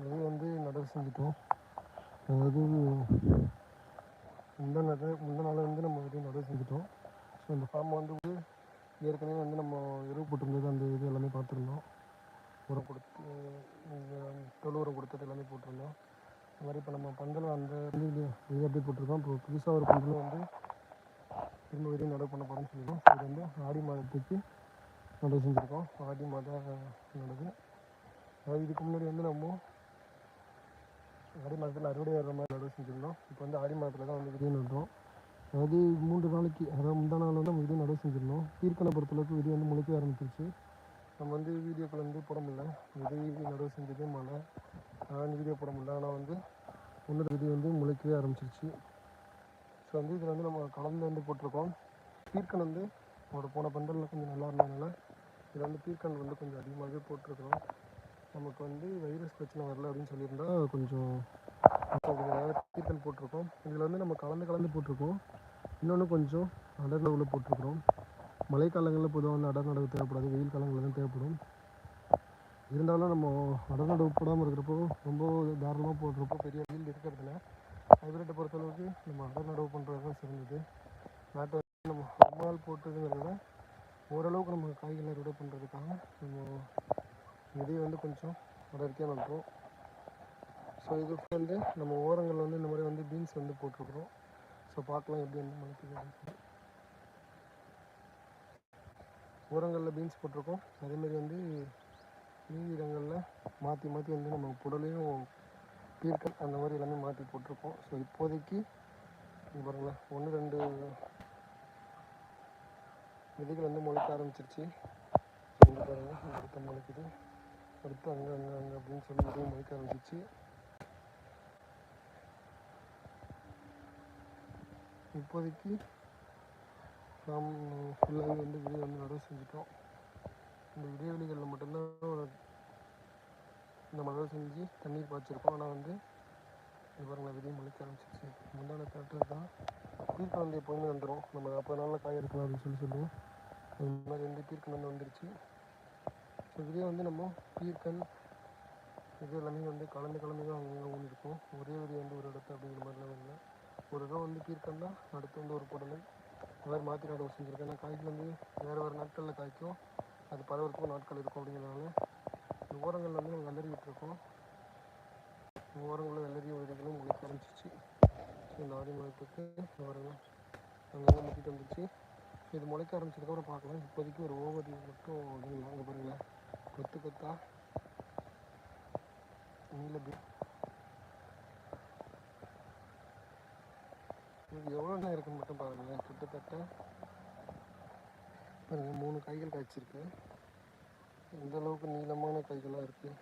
இது வந்து நடவு செஞ்சுட்டோம். அதாவது முந்த நட முந்த நாள் வந்து நம்ம விதை நடவு செஞ்சுட்டோம். ஸோ இந்த ஃபார்ம் வந்து ஏற்கனவே வந்து நம்ம எருவு போட்டிருந்தது அந்த இது எல்லாமே பார்த்துருந்தோம். உரம் கொடுத்து தொழு உரம் கொடுத்தது எல்லாமே போட்டிருந்தோம். இந்த மாதிரி இப்போ நம்ம பந்தல் அந்த இது அப்படியே போட்டிருக்கோம். இப்போ புதுசாக ஒரு பந்தல் வந்து திரும்ப வரையும் நடவு பண்ண போகிறோம்னு சொல்லியிருக்கோம். ஸோ இது வந்து ஆடி மாதத்துக்கு நடவு செஞ்சுருக்கோம். ஆடி மாதம் நடவு. அதாவது இதுக்கு முன்னாடி வந்து நம்ம ஆடி மாதத்தில் அறுவடை வர்ற மாதிரி நடவு செஞ்சுருந்தோம். இப்போ வந்து ஆடி மாதத்தில் தான் வந்து விதை நடுறோம். அதாவது மூன்று நாளைக்கு அதாவது முந்தா நாள் வந்து நம்ம விதை நடவு செஞ்சுருந்தோம். தீர்க்கணை பொறுத்தளவுக்கு விதை வந்து முளைக்க ஆரம்பிச்சிருச்சு. நம்ம வந்து வீடியோக்கள் வந்து போட முடியல. விதை நடவு செஞ்சது மழை. அதனால் வீடியோ போட முடியல. ஆனால் வந்து முன்னூறு விதை வந்து முளைக்கவே ஆரம்பிச்சிருச்சு. ஸோ வந்து இதில் வந்து நம்ம கலந்து வந்து போட்டிருக்கோம். தீர்க்கன் வந்து ஒரு போன பந்தலில் கொஞ்சம் நல்லா இருந்ததுனால இதில் வந்து பீர்க்கன் வந்து கொஞ்சம் அதிகமாகவே போட்டிருக்கிறோம். நமக்கு வந்து வைரஸ் பிரச்சனை வரல அப்படின்னு சொல்லியிருந்தா கொஞ்சம் பீர்க்கன் போட்டிருக்கோம். இதில் வந்து நம்ம கலந்து கலந்து போட்டிருக்கோம். இன்னொன்று கொஞ்சம் அடர் நடவில் போட்டிருக்கிறோம். மழைக்காலங்களில் பொதுவாக வந்து அடர் நடவு தேவைப்படாது வெயில் காலங்களில் தான் தேவைப்படும். இருந்தாலும் நம்ம அடர் நடவு போடாமல் இருக்கிறப்போ ரொம்ப தாராளமாக போடுறப்போ பெரிய வெயில் இருக்கிறதுல ஹைபிரிட்டை பொறுத்தளவுக்கு நம்ம அடர் நடவு பண்ணுறது தான் சிறந்தது. நாட்டை வந்து நம்ம ரொம்ப நாள் போட்டதுங்கிறத ஓரளவுக்கு நம்ம காய்களை அறுவடை பண்ணுறதுக்காக நம்ம விதையை வந்து கொஞ்சம் அடர்த்தியாக நட்டுறோம் ஸோ இதுக்கு வந்து நம்ம ஓரங்களில் வந்து இந்த மாதிரி வந்து பீன்ஸ் வந்து போட்டிருக்கிறோம். ஸோ பார்க்கலாம் எப்படி வந்து முளைக்குது ஓரங்களில் பீன்ஸ் போட்டிருக்கோம். அதேமாரி வந்து மீதி இடங்களில் மாற்றி மாற்றி வந்து நம்ம புடலையும் பீர்க்கல் அந்த மாதிரி எல்லாமே மாற்றி போட்டிருக்கோம். ஸோ இப்போதைக்கு இங்க பாருங்களேன். ஒன்று ரெண்டு விதைகள் வந்து முளைக்க ஆரம்பிச்சிருச்சு. பாருங்கள் அடுத்த முளைக்குது. அடுத்து அங்கே அங்கே அங்கே அப்படின்னு சொல்லி விதையும் முளைக்க ஆரம்பிச்சிச்சு. இப்போதைக்கு நாம் ஃபுல்லாகவே வந்து விதை வந்து நடவு செஞ்சுட்டோம். இந்த இடைவெளிகளில் மட்டும்தான் நம்ம நடவு செஞ்சு தண்ணீர் பாய்ச்சிருக்கோம். ஆனால் வந்து இது பாருங்களேன் விதையும் முளைக்க ஆரம்பிச்சிருச்சு. முந்தான கரெக்டாக தான். பீர்க்கன் வந்து எப்போவுமே வந்துடும் நம்ம நாற்பது நாளில் காய் எடுக்கலாம் அப்படின்னு சொல்லி சொல்லுவோம். அது மாதிரி வந்து பீர்க்கன் வந்து வந்துருச்சு. ஸோ இதே வந்து நம்ம பீர்க்கன் இது எல்லாமே வந்து கலந்து கலந்து தான் அங்கே ஒன்று இருக்கும். ஒரே ஒரே வந்து ஒரு இடத்து அப்படிங்கிற மாதிரிலாம் இல்லை. ஒரு இடம் வந்து பீர்க்கன்னா அடுத்து வந்து ஒரு புடலை இந்த மாதிரி மாற்றி நடவு செஞ்சுருக்கேன். ஏன்னா காய்க்கு வந்து வேறு வேறு நாட்களில் காய்க்கும். அது பரவறதுக்கும் நாட்கள் இருக்கும் அப்படிங்கிறதுனால இந்த ஓரங்களில் வந்து நம்ம வெள்ளரி விட்டுருக்கோம். ஓரங்களில் வெள்ளறிய விதைகளும் உங்களுக்கு ஆரம்பிச்சிச்சு ஸோ இந்த ஆடி முளைப்புக்கு ஓரங்கள் அங்கங்கே முட்டிட்டு வந்துச்சு இது முளைக்க ஆரம்பிச்சதுக்கப்புறம் பார்க்கலாம். இப்போதைக்கு ஒரு ஓவரி மட்டும் அங்கே பாருங்களேன். கொத்து கொத்தா. எவ்வளோ நேரம் இருக்குன்னு மட்டும் பாருங்களேன். கிட்டத்தட்ட பாருங்க மூணு காய்கள் காய்ச்சிருக்கு. இந்த அளவுக்கு நீளமான கைகளாக இருக்குது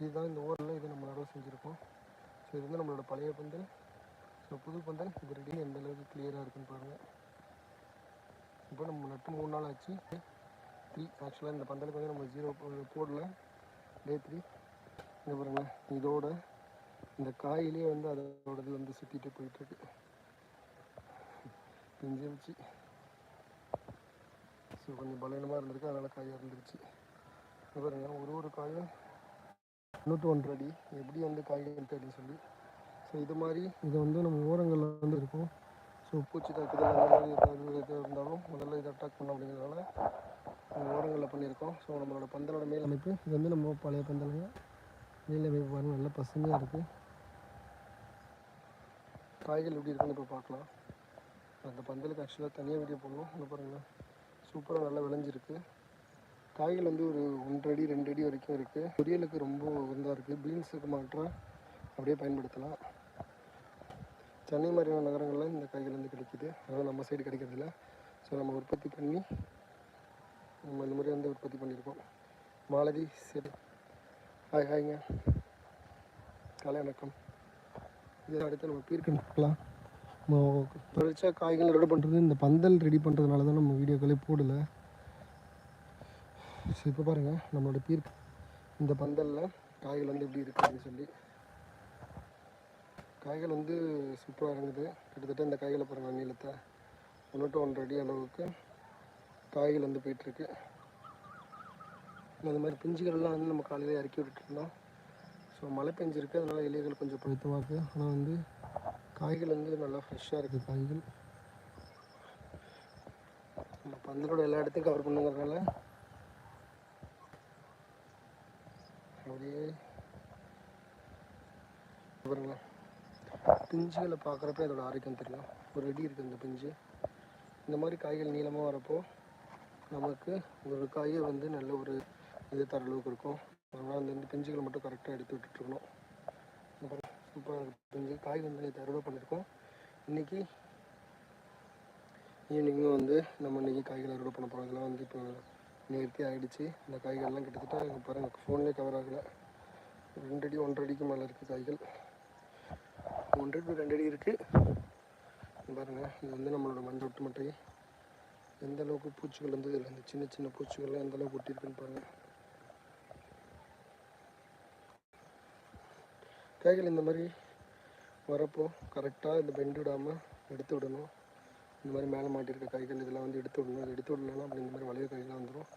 இதுதான் இந்த ஊரில் இது நம்ம நடவு செஞ்சுருக்கோம். ஸோ இது வந்து நம்மளோட பழைய பந்தல். ஸோ புது பந்தல். இது ரெடி எந்த அளவுக்கு கிளியராக இருக்குன்னு பாருங்கள் இப்போ நம்ம நட்டு மூணு நாள் ஆச்சு. த்ரீ ஆக்சுவலாக இந்த பந்தலுக்கு வந்து நம்ம ஜீரோ போடல. டே த்ரீ இங்கே பாருங்க. இதோட இந்த காயிலே வந்து அதோட இது வந்து சுற்றிட்டு போயிட்டுருக்கு. பிஞ்சு வச்சு ஸோ கொஞ்சம் பலவீனமாக இருந்திருக்கு. அதனால் காயாக இருந்துருச்சு. இது பாருங்க. ஒரு ஒரு காயும் நூற்றி ஒன்றரை அடி. எப்படி வந்து காய்கறி இருக்கு அப்படின்னு சொல்லி. ஸோ இது மாதிரி இதை வந்து நம்ம ஓரங்களில் வந்து இருக்கும். ஸோ பூச்சி தாக்குதல் அந்த மாதிரி எதாவது இது இருந்தாலும் முதல்ல இதை அட்டாக் பண்ணோம் அப்படிங்கிறதுனால ஓரங்களில் பண்ணியிருக்கோம். ஸோ நம்மளோட பந்தலோட மேல் அமைப்பு இது வந்து நம்ம பழைய பந்தலுங்க. மேல் அமைப்பு பாருங்கள் நல்லா பசுமையாக இருக்குது காய்கள் எப்படி இருக்குன்னு இப்போ பார்க்கலாம். அந்த பந்தலுக்கு ஆக்சுவலாக தனியாக வீடியோ போடணும் இங்கே பாருங்கள் சூப்பராக நல்லா விளைஞ்சிருக்கு. காய்கள் வந்து ஒரு ஒன்றரை அடி ரெண்டு அடி வரைக்கும் இருக்குது பொரியலுக்கு ரொம்ப உகந்தா இருக்குது பீன்ஸுக்கு மாற்றம் அப்படியே பயன்படுத்தலாம். சென்னை மாதிரியான நகரங்களில் இந்த காய்கள் வந்து கிடைக்கிது. அதாவது நம்ம சைடு கிடைக்கிறதில்ல. ஸோ நம்ம உற்பத்தி பண்ணி நம்ம இந்த மாதிரி வந்து உற்பத்தி பண்ணியிருக்கோம். மாலதி சரி ஹாய் ஹாய்ங்க காலை வணக்கம். இதை அடுத்து நம்ம பீர்க்கன் பார்க்கலாம். நம்ம தொடர்ச்சியாக காய்கள் ரெடி பண்ணுறது இந்த பந்தல் ரெடி பண்ணுறதுனால தான் நம்ம வீடியோக்களே போடலை. ஸோ இப்போ பாருங்கள் நம்மளோட பீர்க் இந்த பந்தலில் காய்கள் வந்து எப்படி இருக்குதுன்னு சொல்லி. காய்கள் வந்து சூப்பராக இறங்குது கிட்டத்தட்ட இந்த காய்களை பாருங்கள் நீளத்தை ஒன்று டு ஒன்றரை அடி அளவுக்கு காய்கள் வந்து போயிட்டுருக்கு. இந்த மாதிரி பிஞ்சுகள்லாம் வந்து நம்ம காலையில் இறக்கி விட்டுருந்தோம் ஸோ மழை பெஞ்சிருக்கு. அதனால் இலைகள் கொஞ்சம் பழுத்தமாக இருக்குது ஆனால் வந்து காய்கள் வந்து நல்லா ஃப்ரெஷ்ஷாக இருக்குது காய்கள். நம்ம பந்தலோட எல்லா இடத்தையும் கவர் பண்ணுங்கிறதுனால அப்படியே பாருங்களேன் பிஞ்சுகளை பார்க்குறப்ப இதோட ஆரோக்கியம் தெரியும். ஒரு அடி இருக்குது அந்த பிஞ்சு. இந்த மாதிரி காய்கள் நீளமாக வரப்போ நமக்கு ஒரு காயை வந்து நல்ல ஒரு இது தர அளவுக்கு இருக்கும். அதனால் அந்த இந்த பிஞ்சுகளை மட்டும் கரெக்டாக எடுத்து விட்டுட்டுருக்கணும் சூப்பராக இருக்குது பிஞ்சு காய் வந்து நேற்று அறுவடை பண்ணியிருக்கோம் இன்றைக்கி ஈவினிங்கும் வந்து நம்ம இன்றைக்கி காய்கள் அறுவடை பண்ண போகிறோம் இதெல்லாம் வந்து இப்போ நேர்த்தி ஆகிடுச்சு இந்த காய்கள்லாம் கிட்டத்தட்ட எங்கள் பாருங்கள் ஃபோன்லேயே கவர் ஆகலை. ரெண்டு அடி ஒன்றரை அடிக்கு மேலே இருக்குது காய்கள். ஒன்றரை டு ரெண்டு அடி இருக்குது பாருங்கள் இது வந்து நம்மளோட மஞ்சள் ஒட்டு மட்டை. எந்த அளவுக்கு பூச்சிகள் வந்து இதில் இந்த சின்ன சின்ன பூச்சிகள்லாம் எந்த அளவுக்கு ஒட்டியிருக்குன்னு பாருங்கள் காய்கள் இந்த மாதிரி வரப்போ கரெக்டாக இந்த பெண்டு விடாமல் எடுத்து விடணும். இந்த மாதிரி மேலே மாட்டியிருக்க காய்கள் இதெல்லாம் வந்து எடுத்து விடணும். இது எடுத்து விடலாம் அப்படி இந்த மாதிரி வளைய காய்களாக வந்துடும்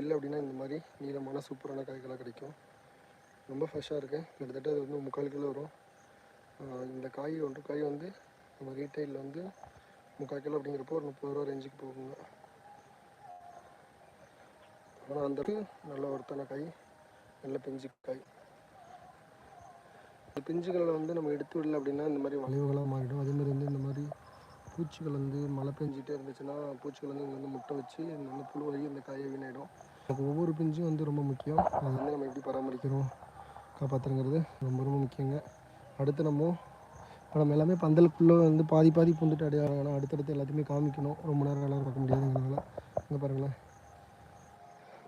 இல்லை அப்படின்னா இந்த மாதிரி நீளமான சூப்பரான காய்களாக கிடைக்கும். ரொம்ப ஃப்ரெஷ்ஷாக இருக்குது கிட்டத்தட்ட அது வந்து முக்கால் கிலோ வரும். இந்த காய் ஒன்று காய் வந்து நம்ம ரீட்டைலில் வந்து முக்கால் கிலோ அப்படிங்கிறப்போ ஒரு முப்பது ரூபா ரேஞ்சுக்கு போகுங்க. ஆனால் அந்த நல்ல ஒருத்தான காய் நல்ல பிஞ்சு காய் இந்த பிஞ்சுகளை வந்து நம்ம எடுத்து விடல அப்படின்னா இந்த மாதிரி வளைவுகளாக மாறிடும். அதேமாதிரி வந்து இந்த மாதிரி பூச்சிகள் வந்து மழை பெஞ்சிட்டே இருந்துச்சுன்னா பூச்சிகள் வந்து இங்கே வந்து முட்டை வச்சு நல்ல வந்து புழுவாகி இந்த காயை வீணாயிடும். நமக்கு ஒவ்வொரு பிஞ்சும் வந்து ரொம்ப முக்கியம். அது வந்து நம்ம எப்படி பராமரிக்கிறோம் காப்பாற்றுங்கிறது ரொம்ப ரொம்ப முக்கியங்க. அடுத்து நம்ம இப்போ நம்ம எல்லாமே பந்தலுக்குள்ளே வந்து பாதி பாதி பூந்துட்டு அடையாளம் ஆனால் அடுத்தடுத்து எல்லாத்தையுமே காமிக்கணும். ரொம்ப நேரம் எல்லாம் பார்க்க முடியாதுங்கிறதுனால இங்கே பாருங்களேன்.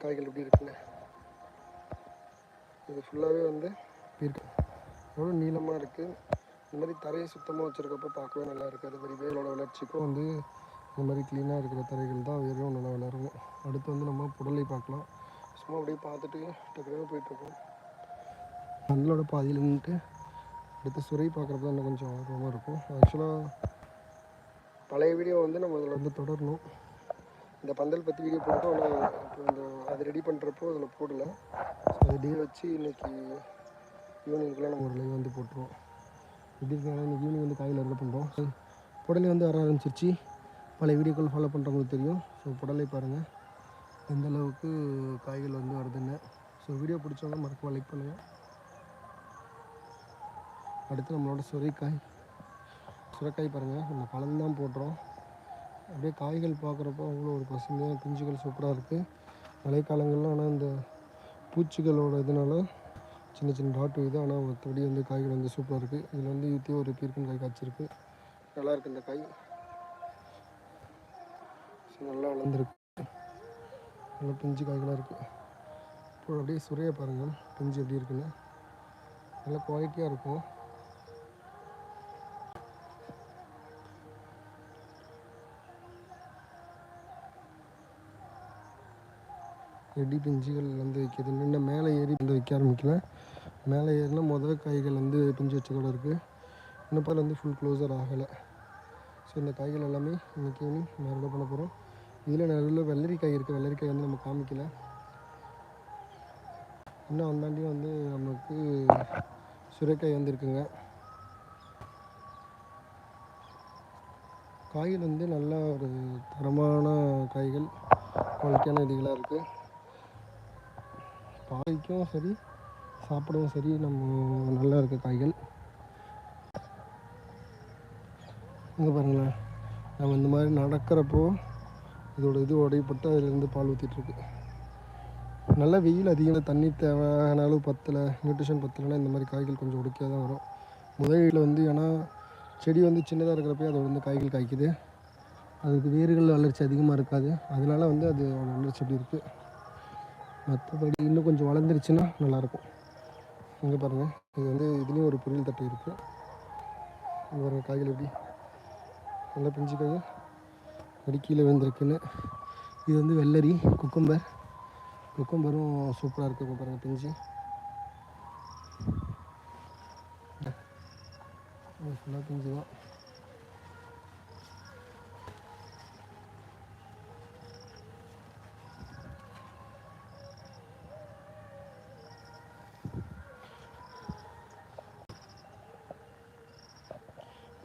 காய்கள் எப்படி இருக்குங்க இது ஃபுல்லாகவே வந்து இருக்கு. எவ்வளோ நீளமாக இருக்குது இந்த மாதிரி தரையை சுத்தமாக வச்சுருக்கப்போ பார்க்கவே நல்லா இருக்குது அது மாதிரி வேலோட வளர்ச்சிக்கும் வந்து இந்த மாதிரி க்ளீனாக இருக்கிற தரைகள் தான் வேரும் நல்லா வளரும் அடுத்து வந்து நம்ம புடலை பார்க்கலாம். சும்மா அப்படியே பார்த்துட்டு டக்குனு போயிட்டுருக்கோம் மண்ணோட பாதியில் நின்றுட்டு அடுத்து சுரை பார்க்குறது தான் இன்னும் கொஞ்சம் ஆர்வமாக இருக்கும். ஆக்சுவலாக பழைய வீடியோ வந்து நம்ம அதில் வந்து தொடரணும். இந்த பந்தல் பற்றி வீடியோ போட்டோம். ஆனால் இப்போ இந்த அது ரெடி பண்ணுறப்போ அதில் போடல. ஸோ அதை டே வச்சு இன்னைக்கு ஈவினிங்குள்ளே நம்ம ஒரு லைவ் வந்து போட்டுருவோம். எப்படி இருக்காங்க இன்னைக்கு ஈவினிங் வந்து காயில் அறுவடை பண்ணுறோம் புடலை வந்து வர ஆரம்பிச்சிருச்சு. பழைய வீடியோக்கள் ஃபாலோ பண்ணுறவங்களுக்கு தெரியும். ஸோ புடலை பாருங்கள் எந்த அளவுக்கு காய்கள் வந்து வருதுன்னு. ஸோ வீடியோ பிடிச்சவங்க மறக்காம லைக் பண்ணுங்கள் அடுத்து நம்மளோட சுரைக்காய். சுரைக்காய் பாருங்கள் நம்ம கலந்து தான் போடுறோம். அப்படியே காய்கள் பார்க்குறப்போ அவ்வளோ ஒரு பசுமையாக பிஞ்சுகள் சூப்பராக இருக்குது மழைக்காலங்களில் ஆனால் இந்த பூச்சிகளோட இதனால் சின்ன சின்ன டாட்டு இது ஆனால் மற்றபடி வந்து காய்கள் வந்து சூப்பராக இருக்குது இதில் வந்து யூத்தி ஒரு பீர்க்கன் காய் காய்ச்சிருக்கு. நல்லாயிருக்கு இந்த காய். ஸோ நல்லா வளர்ந்துருக்கு. நல்லா பிஞ்சு காய்களாக இருக்குது இப்போ அப்படியே சுரையை பாருங்கள் பிஞ்சு எப்படி இருக்குன்னு. நல்லா குவாலிட்டியாக இருக்கும். எடி பிஞ்சுகள் வந்து வைக்கிது. இன்னும் மேலே ஏறி வந்து வைக்க ஆரம்பிக்கல. மேலே ஏறினா முதல் காய்கள் வந்து பிஞ்சு வச்சதோட இருக்குது இன்னும் பால் வந்து ஃபுல் க்ளோஸர் ஆகலை. ஸோ இந்த காய்கள் எல்லாமே இன்றைக்கி நம்ம அறுவடை பண்ண போகிறோம் இதில் நடுவில் வெள்ளரிக்காய் இருக்குது வெள்ளரிக்காய் வந்து நம்ம காமிக்கல. இன்னும் அந்தாண்டியும் வந்து நமக்கு சுரைக்காய் வந்துருக்குங்க காய்கள் வந்து நல்ல ஒரு தரமான காய்கள். குவாலிட்டியான இதுகளாக இருக்குது பாய்க்கும் சரி சாப்பிடவும் சரி நம்ம நல்லா இருக்க காய்கள். இங்கே பாருங்களேன். நம்ம இந்த மாதிரி நடக்கிறப்போ இதோட இது உடையப்பட்டு அதிலேருந்து பால் ஊற்றிட்டுருக்கு நல்ல வெயில் அதிகமாக தண்ணி தேவையான அளவு பத்தலை நியூட்ரிஷன் பத்தலைன்னா இந்த மாதிரி காய்கள் கொஞ்சம் உடுக்கியாக தான் வரும். முதலில் வந்து ஏன்னா செடி வந்து சின்னதாக இருக்கிறப்ப அதோட வந்து காய்கள் காய்க்குது. அதுக்கு வேர்கள் வளர்ச்சி அதிகமாக இருக்காது. அதனால வந்து அது வளர்ச்சி அப்படி இருக்குது மற்றபடி இன்னும் கொஞ்சம் வளர்ந்துருச்சுன்னா நல்லாயிருக்கும். இங்கே பாருங்கள் இது வந்து இதுலேயும் ஒரு பொரியல் தட்டு இருக்குது இங்கே பாருங்கள் காய்கள் எப்படி? நல்லா பிஞ்சு காய் அடி கீழே விழுந்திருக்குன்னு. இது வந்து வெள்ளரி குக்கம்பர். குக்கம்பரும் சூப்பராக இருக்குது பாருங்கள் பிஞ்சு. ஃபுல்லாக பிஞ்சு தான்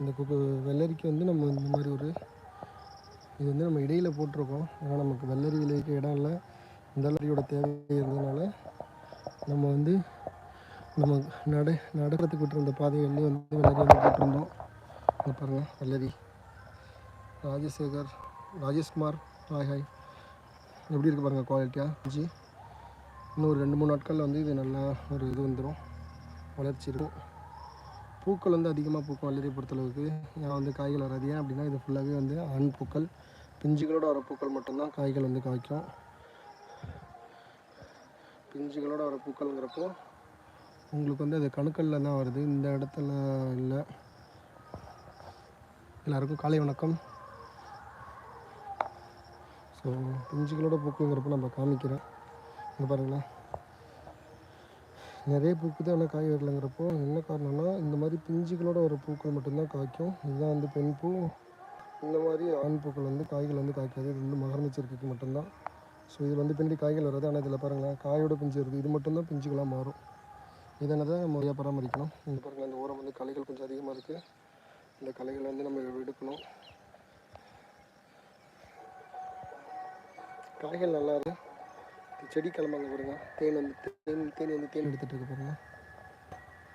இந்த குக்கு வெள்ளரிக்கு வந்து நம்ம இந்த மாதிரி ஒரு இது வந்து நம்ம இடையில போட்டிருக்கோம். ஏன்னா நமக்கு வெள்ளரி விளைவிக்க இடம் இல்லை. இந்த வெள்ளரியோட தேவை இருந்ததுனால நம்ம வந்து நம்ம நட நடக்கிறதுக்கு விட்டுருந்த பாதைகள்லேயே வந்து வெள்ளரி வந்து போட்டிருந்தோம். பாருங்கள் வெள்ளரி. Rajasekar Rajeshkumar hi hi. எப்படி இருக்கு பாருங்கள் குவாலிட்டியாக ஜி இன்னும் ஒரு ரெண்டு மூணு நாட்களில் வந்து இது நல்லா ஒரு இது வந்துடும் வளர்ச்சி இருக்கும். பூக்கள் வந்து அதிகமாக பூக்கும் வெள்ளரி பொறுத்தளவுக்கு ஏன் வந்து காய்கள் வராது. ஏன் அப்படின்னா இது ஃபுல்லாகவே வந்து ஆண் பூக்கள் பிஞ்சுகளோட வர பூக்கள் மட்டும்தான் காய்கள் வந்து காய்க்கும். பிஞ்சுகளோட வர பூக்கள்ங்கிறப்போ உங்களுக்கு வந்து அது கணுக்கல்ல தான் வருது. இந்த இடத்துல இல்லை. எல்லாருக்கும் காலை வணக்கம். ஸோ பிஞ்சுகளோட பூக்குங்கிறப்ப நம்ம காமிக்கிறேன். இங்கே பாருங்களேன். நிறைய பூக்குது ஆனால் காய் வரலங்கிறப்போ என்ன காரணம்னா இந்த மாதிரி பிஞ்சுகளோட வர பூக்கள் மட்டும்தான் காய்க்கும். இதுதான் வந்து பெண் பூ. இந்த மாதிரி ஆண் பூக்கள் வந்து காய்கள் வந்து காய்க்காது. இது வந்து மகரந்த மட்டும்தான். ஸோ இதில் வந்து பின்னாடி காய்கள் வராது ஆனால் இதில் பாருங்களேன் காயோட பிஞ்சு வருது. இது மட்டும்தான் பிஞ்சுகளாக மாறும். இதனை தான் நம்ம முறையாக பராமரிக்கணும். இந்த பாருங்கள் இந்த ஓரம் வந்து களைகள் கொஞ்சம் அதிகமாக இருக்குது இந்த களைகளை வந்து நம்ம எடுக்கணும். காய்கள் நல்லா இருக்குது செடி கிளம்பாங்க பாருங்க. தேன் வந்து தேன் தேன் வந்து தேன் எடுத்துகிட்டு இருக்கு பாருங்க.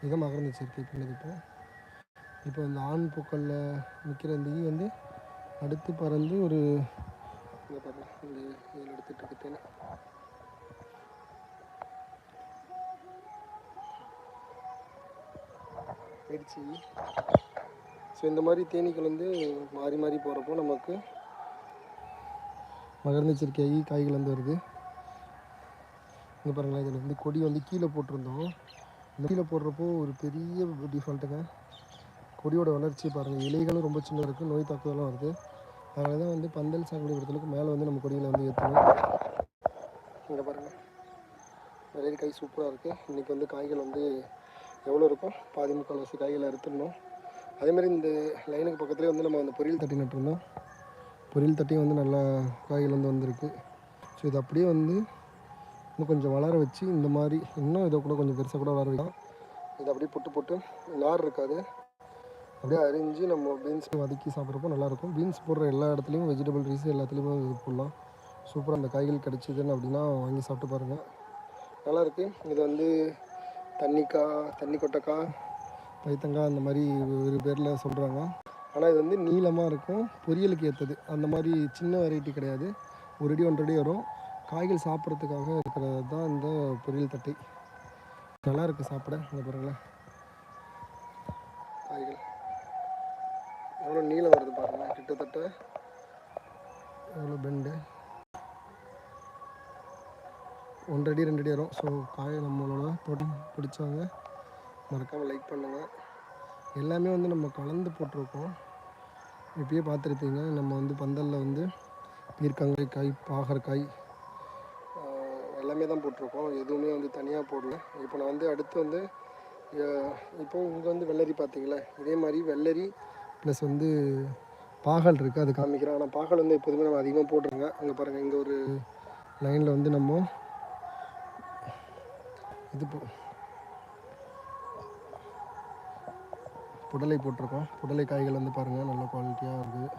மிக மகரந்த இருக்கு பின்னது இப்போ? இப்போ இந்த ஆண் பூக்களில் நிற்கிற இந்த ஈ வந்து அடுத்து பறந்து ஒரு இங்கே பாருங்க இந்த இதில் எடுத்துகிட்டு இருக்கு தேன். போயிடுச்சு ஸோ இந்த மாதிரி தேனீக்கள் வந்து மாறி மாறி போகிறப்போ நமக்கு மகரந்த ஈ காய்கள் வந்து வருது. இங்கே பாருங்களேன் இதில் வந்து கொடி வந்து கீழே போட்டிருந்தோம். இந்த கீழே போடுறப்போ ஒரு பெரிய டிஃபால்ட்டுங்க கொடியோட வளர்ச்சி பாருங்கள் இலைகளும் ரொம்ப சின்னதாக இருக்குது நோய் தாக்குதலும் வருது. அதனால தான் வந்து பந்தல் சாகுபடி பொறுத்தளவுக்கு மேலே வந்து நம்ம கொடியில் வந்து ஏற்றணும் இங்கே பாருங்கள் நிறைய காய் சூப்பராக இருக்குது இன்றைக்கி வந்து காய்கள் வந்து எவ்வளோ இருக்கும் பாதி முக்கால் வசதி காய்களை அறுத்துடணும். அதேமாதிரி இந்த லைனுக்கு பக்கத்துலேயே வந்து நம்ம அந்த பொரியல் தட்டி நட்டுருந்தோம். பொரியல் தட்டியும் வந்து நல்லா காய்கள் வந்து வந்திருக்கு. ஸோ இது அப்படியே வந்து இன்னும் கொஞ்சம் வளர வச்சு இந்த மாதிரி இன்னும் இதை கூட கொஞ்சம் பெருசாக கூட வளர வைக்கலாம். இதை அப்படியே போட்டு போட்டு நார் இருக்காது. அப்படியே அரிஞ்சு நம்ம பீன்ஸ் வதக்கி சாப்பிட்றப்போ நல்லாயிருக்கும். பீன்ஸ் போடுற எல்லா இடத்துலையும் வெஜிடபிள் ரைஸ் எல்லாத்துலேயுமே இது போடலாம். சூப்பராக அந்த காய்கள் கிடச்சிதுன்னு அப்படின்னா வாங்கி சாப்பிட்டு பாருங்கள் நல்லாயிருக்கு. இது வந்து தண்ணிக்காய் தண்ணி கொட்டைக்காய் பைத்தங்காய் அந்த மாதிரி ஒரு பேரில் சொல்கிறாங்க ஆனால் இது வந்து நீளமாக இருக்கும். பொரியலுக்கு ஏற்றது அந்த மாதிரி சின்ன வெரைட்டி கிடையாது. ஒரு அடி ஒன்றரை வரும். காய்கள் சாப்பிட்றதுக்காக இருக்கிறது தான் இந்த பொரியல் தட்டை. நல்லா இருக்குது சாப்பிட இந்த பாருங்களேன். காய்கள். எவ்வளோ நீளம் வருது பாருங்கள் கிட்டத்தட்ட. எவ்வளோ பெண்டு ஒன்றடி ரெண்டடி வரும். ஸோ காய் நம்மளோட தோட்டம் பிடிச்சவங்க மறக்காமல் லைக் பண்ணுங்கள் எல்லாமே வந்து நம்ம கலந்து போட்டிருக்கோம். இப்பயே பார்த்துருப்பீங்க நம்ம வந்து பந்தலில் வந்து பீர்க்கங்காய் காய் பாகற்காய் எல்லாமே தான் போட்டிருக்கோம். எதுவுமே வந்து தனியாக போடல. இப்போ நான் வந்து அடுத்து வந்து இப்போது இப்போ இங்கே வந்து வெள்ளரி பார்த்தீங்களா? இதே மாதிரி வெள்ளரி ப்ளஸ் வந்து பாகல் இருக்குது அது காமிக்கிறேன். ஆனால் பாகல் வந்து எப்போதுமே நம்ம அதிகமாக போட்டுருங்க அங்கே பாருங்கள் இங்கே ஒரு லைனில் வந்து நம்ம இது போ புடலை போட்டிருக்கோம். புடலை காய்கள் வந்து பாருங்கள் நல்ல குவாலிட்டியாக இருக்குது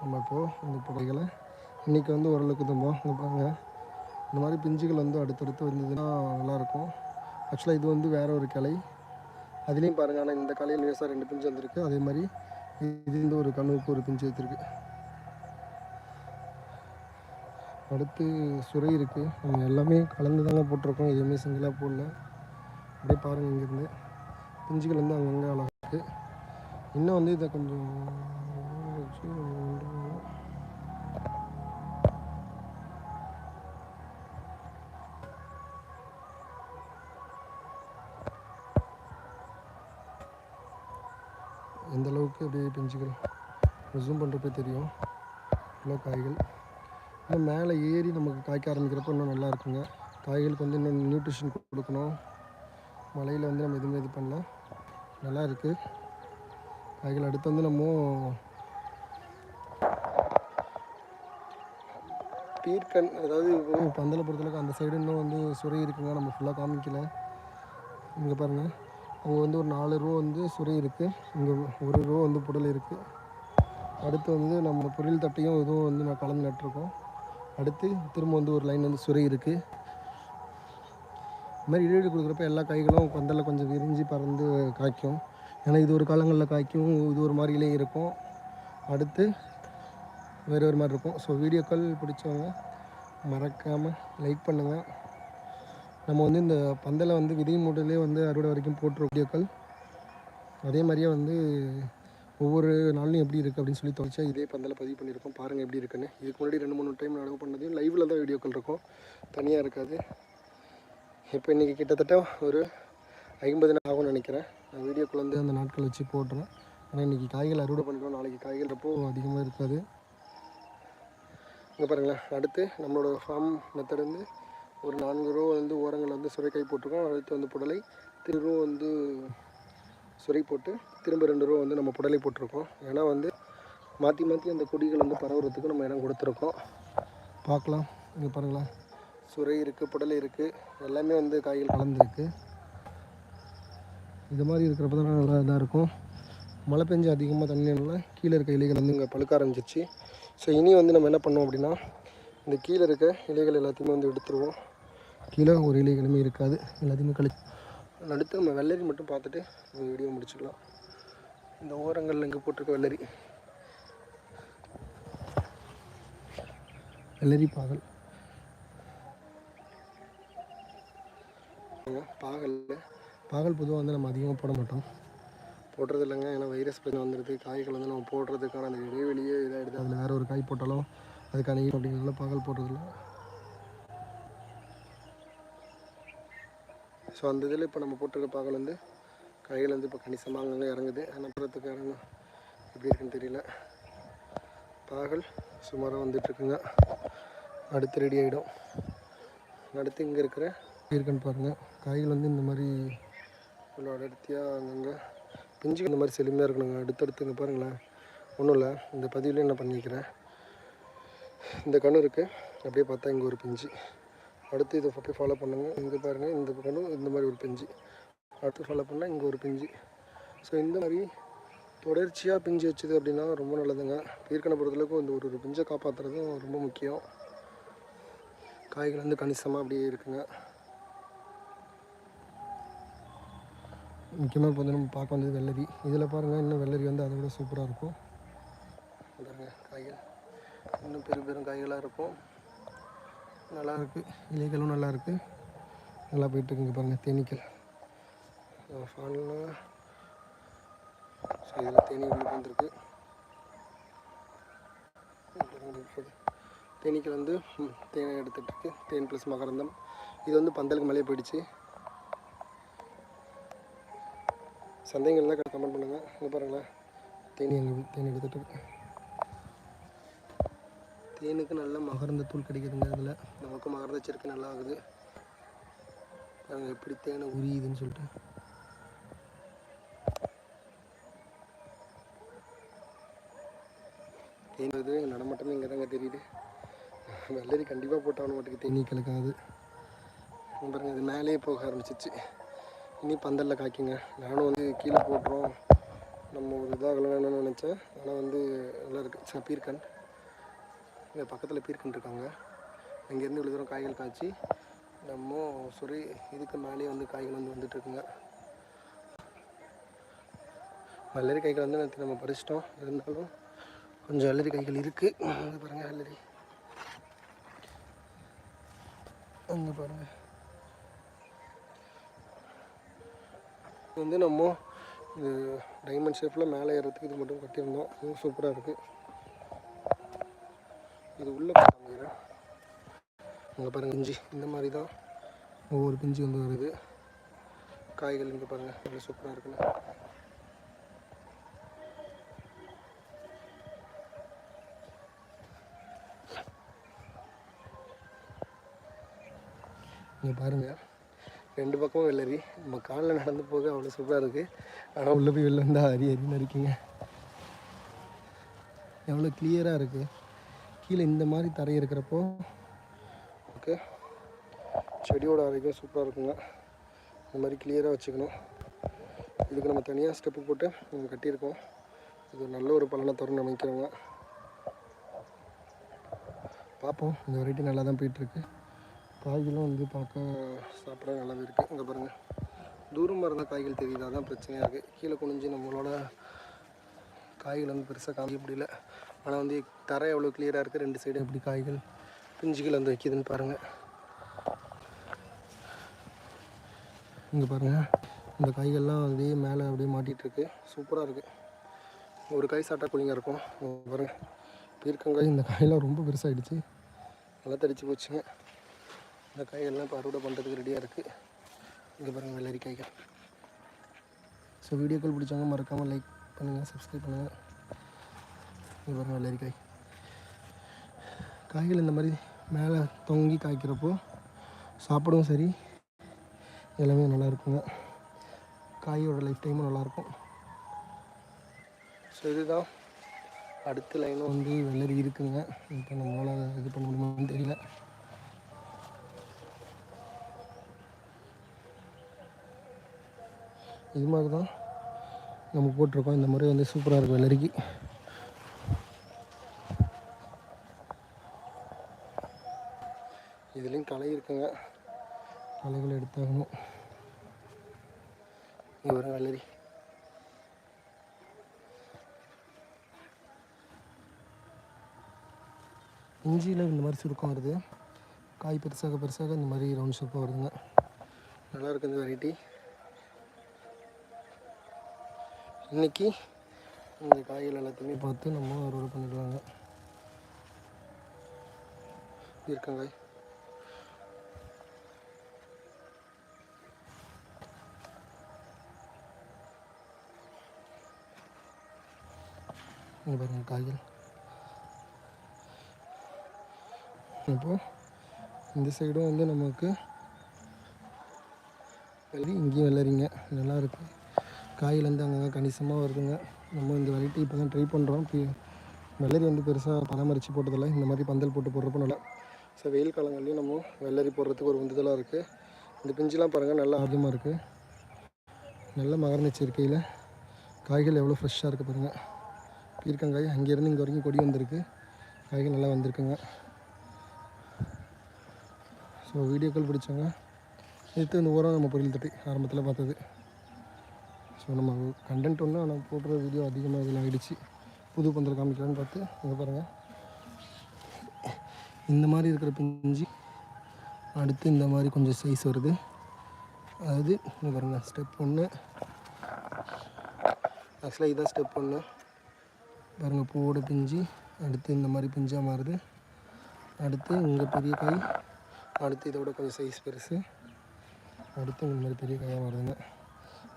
நம்ம இப்போது இந்த புடலைகளை இன்றைக்கி வந்து ஓரளவுக்கு தும்போம் இங்கே பாருங்கள் இந்த மாதிரி பிஞ்சுகள் வந்து அடுத்தடுத்து வந்ததுன்னா நல்லாயிருக்கும். ஆக்சுவலாக இது வந்து வேற ஒரு கிளை. அதுலேயும் பாருங்கள் ஆனால் இந்த கலையில் லேசாக ரெண்டு பிஞ்சு வந்திருக்கு. அதே மாதிரி இது இந்த ஒரு கண்ணுக்கு ஒரு பிஞ்சு வச்சுருக்கு அடுத்து சுரை இருக்குது நம்ம எல்லாமே கலந்து தாங்க போட்டிருக்கோம். எதுவுமே சிங்கிளாக போடல. அப்படியே பாருங்கள் இங்கேருந்து. பிஞ்சுகள் வந்து அங்கங்கே அழகாக இருக்குது இன்னும் வந்து இதை கொஞ்சம் எந்த அளவுக்கு அப்படியே பிஞ்சுகள் ஜூம் பண்ணுறப்ப தெரியும். இவ்வளோ காய்கள். இன்னும் மேலே ஏறி நமக்கு காய்க்க ஆரம்பிக்கிறப்ப இன்னும் நல்லா இருக்குங்க. காய்களுக்கு வந்து இன்னும் நியூட்ரிஷன் கொடுக்கணும். மலையில் வந்து நம்ம எதுவுமே இது பண்ணல. நல்லா இருக்குது காய்கள் அடுத்து வந்து நம்ம பீர்க்கன் அதாவது பந்தலை பொறுத்தளவுக்கு அந்த சைடு இன்னும் வந்து சுரை இருக்குங்க. நம்ம ஃபுல்லாக காமிக்கல. இங்கே பாருங்கள் அங்கே வந்து ஒரு நாலு ரூ வந்து சுரை இருக்குது இங்கே ஒரு ரூ வந்து புடல் இருக்குது அடுத்து வந்து நம்ம பொரியல் தட்டையும் இதுவும் வந்து நான் கலந்து நட்டுருக்கோம். அடுத்து திரும்ப வந்து ஒரு லைன் வந்து சுரை இருக்குது இது மாதிரி இடைவெளி கொடுக்குறப்ப எல்லா காய்களும் பந்தலில் கொஞ்சம் விரிஞ்சு பறந்து காய்க்கும். ஏன்னா இது ஒரு காலங்களில் காய்க்கும் இது ஒரு மாதிரிலே இருக்கும். அடுத்து வேறு ஒரு மாதிரி இருக்கும். ஸோ வீடியோக்கள் பிடிச்சவங்க மறக்காமல் லைக் பண்ணுங்கள் நம்ம வந்து இந்த பந்தலை வந்து விதை மூட்டிலே வந்து அறுவடை வரைக்கும் போட்டுருவோம் வீடியோக்கள். அதே மாதிரியே வந்து ஒவ்வொரு நாளும் எப்படி இருக்குது அப்படின்னு சொல்லி தொலைச்சா இதே பந்தலை பதிவு பண்ணியிருக்கோம். பாருங்கள் எப்படி இருக்குன்னு. இதுக்கு முன்னாடி ரெண்டு மூணு டைம் நடவு பண்ணதையும் லைவில் தான் வீடியோக்கள் இருக்கும். தனியாக இருக்காது. இப்போ இன்றைக்கி கிட்டத்தட்ட ஒரு ஐம்பது நாள் ஆகும்னு நினைக்கிறேன். நான் வீடியோக்குள்ள வந்து அந்த நாட்கள் வச்சு போட்டுறேன் ஆனால் இன்றைக்கி காய்கள் அறுவடை பண்ணிடுவோம் நாளைக்கு காய்கள்றப்போ அதிகமாக இருக்காது. இங்கே பாருங்களேன். அடுத்து நம்மளோட ஃபார்ம் மெத்தட் வந்து ஒரு நான்கு ரூபா வந்து ஓரங்களில் வந்து சுரைக்காய் போட்டிருக்கோம். அடுத்து வந்து புடலை. திரும்ப வந்து சுரை போட்டு திரும்ப ரெண்டு ரூபா வந்து நம்ம புடலை போட்டிருக்கோம். ஏன்னா வந்து மாற்றி மாற்றி அந்த கொடிகள் வந்து பரவுறதுக்கு நம்ம இடம் கொடுத்துருக்கோம். பார்க்கலாம். இங்கே பாருங்களா. சுரை இருக்குது புடலை இருக்குது எல்லாமே வந்து காய்கள் கலந்துருக்கு. இது மாதிரி இருக்கிறப்ப தான் நல்லா இதாக இருக்கும். மழை பெஞ்சு அதிகமாக தண்ணினால கீழே இருக்க இலைகள் வந்து இங்கே பழுக்க ஆரம்பிச்சிச்சு ஸோ இனி வந்து நம்ம என்ன பண்ணோம் அப்படின்னா இந்த கீழே இருக்க இலைகள் எல்லாத்தையுமே வந்து எடுத்துருவோம். கீழே ஒரு இலைகளுமே இருக்காது. எல்லாத்தையுமே கழி அடுத்து நம்ம வெள்ளரி மட்டும் பார்த்துட்டு இந்த வீடியோ முடிச்சுக்கலாம். இந்த ஓரங்களில் இங்கே போட்டிருக்க வெள்ளரி. வெள்ளரி பாகல். பாகல் பாகல் பொதுவாக வந்து நம்ம அதிகமாக போட மாட்டோம். போடுறது இல்லைங்க. ஏன்னா வைரஸ் பிரச்சனை வந்துடுது காய்கள் வந்து நம்ம போடுறதுக்கான அந்த இடைவெளியே இதாகிடுது அதில் வேறு ஒரு காய் போட்டாலும் அதுக்கான ஈரம் அப்படிங்கிறதுனால பாகல் போடுறதில்ல ஸோ அந்த இதில் இப்போ நம்ம போட்டிருக்க பாகல் வந்து கையில் வந்து இப்போ கணிசமாக அங்கங்கே இறங்குது ஆனால் இறங்கும் எப்படி இருக்குன்னு தெரியல. பாகல் சுமாராக வந்துட்டுருக்குங்க. அடுத்து ரெடி ஆகிடும் அடுத்து இங்கே இருக்கிற இருக்குன்னு பாருங்கள் காய்கள் வந்து இந்த மாதிரி இவ்வளோ அடர்த்தியாக அங்கங்கே பிஞ்சுக்கு இந்த மாதிரி செழுமையாக இருக்கணுங்க. அடுத்தடுத்து இங்கே பாருங்களேன். ஒன்றும் இல்லை. இந்த பதிவில் என்ன பண்ணிக்கிறேன்? இந்த கண்ணு இருக்குது அப்படியே பார்த்தா இங்கே ஒரு பிஞ்சு. அடுத்து இதை அப்படியே ஃபாலோ பண்ணுங்க. இங்கே பாருங்கள் இந்த பக்கம் இந்த மாதிரி ஒரு பிஞ்சு. அடுத்து ஃபாலோ பண்ணால் இங்கே ஒரு பிஞ்சு. ஸோ இந்த மாதிரி தொடர்ச்சியாக பிஞ்சு வச்சுது அப்படின்னா ரொம்ப நல்லதுங்க. பீர்க்கனை பொறுத்தளவுக்கு இந்த ஒரு ஒரு பிஞ்சை காப்பாற்றுறதும் ரொம்ப முக்கியம். காய்கள் வந்து கணிசமாக அப்படியே இருக்குங்க. முக்கியமாக இப்போ வந்து நம்ம பார்க்க வந்தது வெள்ளரி. இதில் பாருங்கள் இன்னும் வெள்ளரி வந்து அதை விட சூப்பராக இருக்கும். பாருங்கள் காய்கள். இன்னும் பெரும் பெரும் காய்களாக இருக்கும். நல்லா இருக்குது இலைகளும் நல்லா இருக்குது நல்லா போயிட்டுருக்குங்க பாருங்கள் தேனீக்கள். ஃபானில் ஸோ இதில் தேனி உள்ள வந்திருக்கு தேனீக்கள் வந்து தேனை எடுத்துகிட்ருக்கு தேன் ப்ளஸ் மகரந்தம். இது வந்து பந்தலுக்கு மேலே போயிடுச்சு. சந்தேகங்கள் தான் கமெண்ட் பண்ணுங்கள் இங்கே பாருங்களேன். தேனி எங்கள் எடுத்துகிட்டு இருக்கு தேனுக்கு நல்ல மகரந்த தூள் கிடைக்குதுங்க இதில் நமக்கு மகரந்த சேர்க்கை நல்லா ஆகுது பாருங்க எப்படி தேனை உரியுதுன்னு சொல்லிட்டு. தேன் இது நடமாட்டமே இங்கே தாங்க தெரியுது. வெள்ளரி கண்டிப்பாக போட்டாலும் மாட்டுக்கு தேனி கிழக்காது. பாருங்கள் இது மேலேயே போக ஆரம்பிச்சிச்சு. இனி பந்தலில் காய்க்குங்க. நானும் வந்து கீழே போட்டுறோம். நம்ம ஒரு இதாகலன்னு நினச்சேன். ஆனால் வந்து நல்லா இருக்குது சப்பீர்கண்ட் இங்கே பக்கத்தில் பீர்க்கன் இருக்காங்க அங்கேருந்து இவ்வளோ தூரம் காய்கள் காய்ச்சி நம்ம சொரி இதுக்கு மேலேயே வந்து காய்கள் வந்து வந்துட்டுருக்குங்க. வெள்ளரி காய்கள் வந்து நேற்று நம்ம பறிச்சிட்டோம். இருந்தாலும் கொஞ்சம் வெள்ளரி காய்கள் இருக்குது அங்கே பாருங்கள் வெள்ளரி அங்கே பாருங்கள் இது வந்து நம்ம இது டைமண்ட் ஷேப்பில் மேலே ஏறத்துக்கு இது மட்டும் கட்டியிருந்தோம். அதுவும் சூப்பராக இருக்குது இது உள்ளே காமிக்கிறேன் அங்கே பாருங்கள் பிஞ்சு இந்த மாதிரி தான் ஒவ்வொரு பிஞ்சு வந்து வருது. காய்கள் இங்கே பாருங்கள் நல்லா சூப்பராக இருக்குல்ல இங்கே பாருங்கள் ரெண்டு பக்கமும் வெள்ளரி. நம்ம காலில் நடந்து போக அவ்வளோ சூப்பராக இருக்குது ஆனால் உள்ளே போய் வெளில வந்தால் அரி அரின்னு இருக்கீங்க எவ்வளோ கிளியராக இருக்குது கீழே இந்த மாதிரி தரை இருக்கிறப்போ ஓகே செடியோட ஆரோக்கியம் சூப்பராக இருக்குங்க. இந்த மாதிரி கிளியராக வச்சுக்கணும். இதுக்கு நம்ம தனியாக ஸ்டெப்பு போட்டு நம்ம கட்டியிருக்கோம். இது நல்ல ஒரு பலனை தரும் நினைக்கிறோங்க. பார்ப்போம். இந்த வெரைட்டி நல்லா தான் போயிட்டுருக்கு. காய்களும் வந்து பார்க்க சாப்பிட நல்லாவே இருக்குது இங்கே பாருங்கள் தூரமாக இருந்தால் காய்கள் தெரியுது? அதான் பிரச்சனையாக இருக்குது கீழே குனிஞ்சு நம்மளோட காய்கள் வந்து பெருசாக காமிக்க முடியல. ஆனால் வந்து தரை எவ்வளோ கிளியராக இருக்குது ரெண்டு சைடும் எப்படி காய்கள் பிஞ்சுகள் வந்து வைக்கிதுன்னு பாருங்கள் இங்கே பாருங்கள் இந்த காய்கள்லாம் அப்படியே மேலே அப்படியே மாட்டிகிட்ருக்கு சூப்பராக இருக்குது ஒரு காய் சாப்பிட்டா குழிங்க இருக்கும். பாருங்கள் பீர்க்கங்காய் இந்த காயெல்லாம் ரொம்ப பெருசாகிடுச்சு நல்லா தடிச்சு போச்சுங்க. இந்த காய்கள்லாம் இப்போ அறுவடை பண்ணுறதுக்கு ரெடியாக இருக்குது இங்கே பாருங்கள் வெள்ளரி காய்கள் ஸோ வீடியோக்கள் பிடிச்சவங்க மறக்காமல் லைக் பண்ணுங்கள் சப்ஸ்கிரைப் பண்ணுங்கள் இது பாருங்கள் வெள்ளரி காய். காய்கள் இந்த மாதிரி மேலே தொங்கி காய்க்கிறப்போ சாப்பிடவும் சரி எல்லாமே நல்லா இருக்குங்க. காயோட லைஃப் டைமும் நல்லாயிருக்கும் ஸோ இதுதான் அடுத்த லைனும் வந்து வெள்ளரி இருக்குங்க. இப்போ நம்மளால் இது பண்ண முடியுமான்னு தெரியல. இது மாதிரி தான் நம்ம போட்டிருக்கோம். இந்த முறை வந்து சூப்பராக இருக்கும் வெள்ளரிக்கு. தலை களை இருக்குங்க களைகள் எடுத்தாகணும். இங்கே வரும் வெள்ளரி. இஞ்சியில் இந்த மாதிரி சுருக்கம் வருது. காய் பெருசாக பெருசாக இந்த மாதிரி ரவுண்ட் ஷேப்பாக வருதுங்க. நல்லா இருக்கு இந்த வெரைட்டி இன்றைக்கி இந்த காய்கள் எல்லாத்தையுமே பார்த்து நம்ம அறுவடை பண்ணிக்கலாங்க இருக்காங்க. இங்கே பாருங்க காய்கள் இப்போது இந்த சைடும் வந்து நமக்கு வெள்ளரி இங்கேயும் வெள்ளரிங்க. நல்லா இருக்கு. காயில் வந்து அங்கங்கே கணிசமாக வருதுங்க. நம்ம இந்த வெரைட்டி இப்போ தான் ட்ரை பண்ணுறோம் வெள்ளரி வந்து பெருசாக பராமரித்து போட்டதில்லை. இந்த மாதிரி பந்தல் போட்டு போடுறப்ப நல்லா. ஸோ வெயில் காலங்கள்லேயும் நம்ம வெள்ளரி போடுறதுக்கு ஒரு உந்துதலாக இருக்குது இந்த பிஞ்சுலாம் பாருங்கள் நல்லா ஆர்வமாக இருக்குது நல்ல மகர்ந்துச்சு இருக்கையில் காய்கள் எவ்வளோ ஃப்ரெஷ்ஷாக இருக்குது பாருங்கள் பீர்க்கங்காய் அங்கேருந்து இங்கே வரைக்கும் கொடி வந்திருக்கு. காய்கள் நல்லா வந்திருக்குங்க. ஸோ வீடியோக்கள் பிடிச்சவங்க நேற்று இந்த ஓரம் நம்ம பொரியல் தட்டி ஆரம்பத்தில் பார்த்தது. ஸோ நம்ம கண்டென்ட் ஒன்று ஆனால் போடுற வீடியோ அதிகமாக இதில் ஆகிடுச்சு புது பந்தல் காமிக்கலான்னு பார்த்து இங்கே பாருங்கள் இந்த மாதிரி இருக்கிற பிஞ்சு அடுத்து இந்த மாதிரி கொஞ்சம் சைஸ் வருது. அதாவது இங்கே பாருங்கள் ஸ்டெப் ஒன்று ஆக்சுவலாக இதுதான் ஸ்டெப் ஒன்று பாருங்கள் பூவோட பிஞ்சு. அடுத்து இந்த மாதிரி பிஞ்சாக மாறுது. அடுத்து இங்கே பெரிய காய் அடுத்து இதோட கொஞ்சம் சைஸ் பெருசு. அடுத்து இந்த மாதிரி பெரிய காயாக மாறுதுங்க.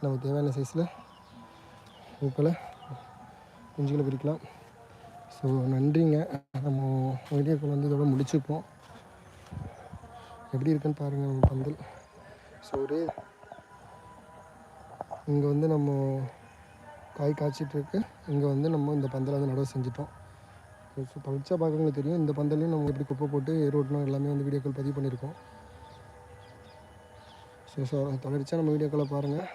நமக்கு தேவையான சைஸில் பூக்களை குஞ்சுகளை பிரிக்கலாம். ஸோ நன்றிங்க. நம்ம வீடியோக்கள் வந்து இதோட முடிச்சுப்போம். எப்படி இருக்குன்னு பாருங்கள் நம்ம பந்தல். ஸோ ஒரு இங்கே வந்து நம்ம காய் காய்ச்சிட்ருக்கு. இங்கே வந்து நம்ம இந்த பந்தலை வந்து நடவு செஞ்சிட்டோம். ஸோ பழிச்சா பார்க்குறவங்களுக்கு தெரியும். இந்த பந்தலையும் நம்ம எப்படி குப்பை போட்டு ஏரோட்டணும் எல்லாமே வந்து வீடியோக்கள் பதிவு பண்ணியிருக்கோம் ஸோ ஸோ தொடர்ச்சியாக நம்ம வீடியோக்களை பாருங்கள்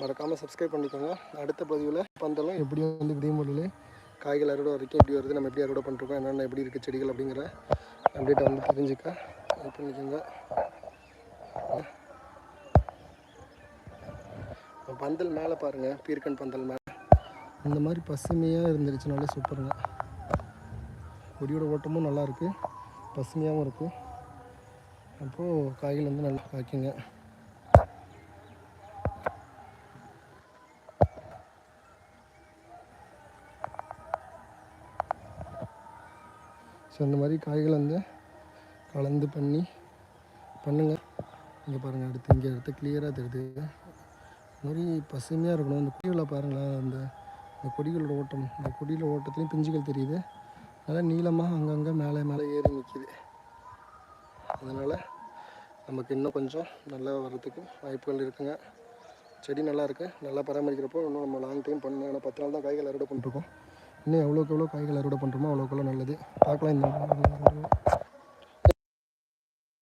மறக்காமல் சப்ஸ்கிரைப் பண்ணிக்கோங்க. அடுத்த பதிவில் பந்தலும் எப்படியும் வந்து விடியமுறையில் காய்கள் அறுவடை வரைக்கும் எப்படி வருது நம்ம எப்படி அறுவடை பண்ணுறோம் என்னென்ன எப்படி இருக்குது செடிகள் அப்படிங்கிற அப்டேட்டை வந்து தெரிஞ்சுக்க இது பண்ணிக்கோங்க. பந்தல் மேலே பாருங்கள் பீர்க்கன் பந்தல் மேலே. இந்த மாதிரி பசுமையாக இருந்துருச்சுனாலே சூப்பருங்க கொடியோட ஓட்டமும் நல்லா இருக்குது பசுமையாகவும் இருக்குது அப்போது காய்கள் வந்து நல்லா காய்க்குங்க. ஸோ இந்த மாதிரி காய்கள் வந்து கலந்து பண்ணி பண்ணுங்க. இங்கே பாருங்கள் அடுத்து இங்கே அடுத்து கிளியராக தெரியுது. மாதிரி பசுமையாக இருக்கணும். இந்த கொடிகளை பாருங்களேன் அந்த இந்த கொடிகளோட ஓட்டம். இந்த கொடியில் ஓட்டத்துலேயும் பிஞ்சுகள் தெரியுது. நல்லா நீளமாக அங்கங்கே மேலே மேலே ஏறி நிற்கிது அதனால் நமக்கு இன்னும் கொஞ்சம் நல்லா வர்றதுக்கு வாய்ப்புகள் இருக்குங்க. செடி நல்லா இருக்குது நல்லா பராமரிக்கிறப்போ இன்னும் நம்ம லாங் டைம் பண்ணணும் ஏன்னா பத்து நாள் தான் காய்கள் அறுவடை பண்ணிருக்கோம் இன்னும் எவ்வளோக்கு எவ்வளோ காய்கள் அறுவடை பண்ணுறோமோ அவ்வளோக்கு எவ்வளோ நல்லது. பார்க்கலாம் இந்த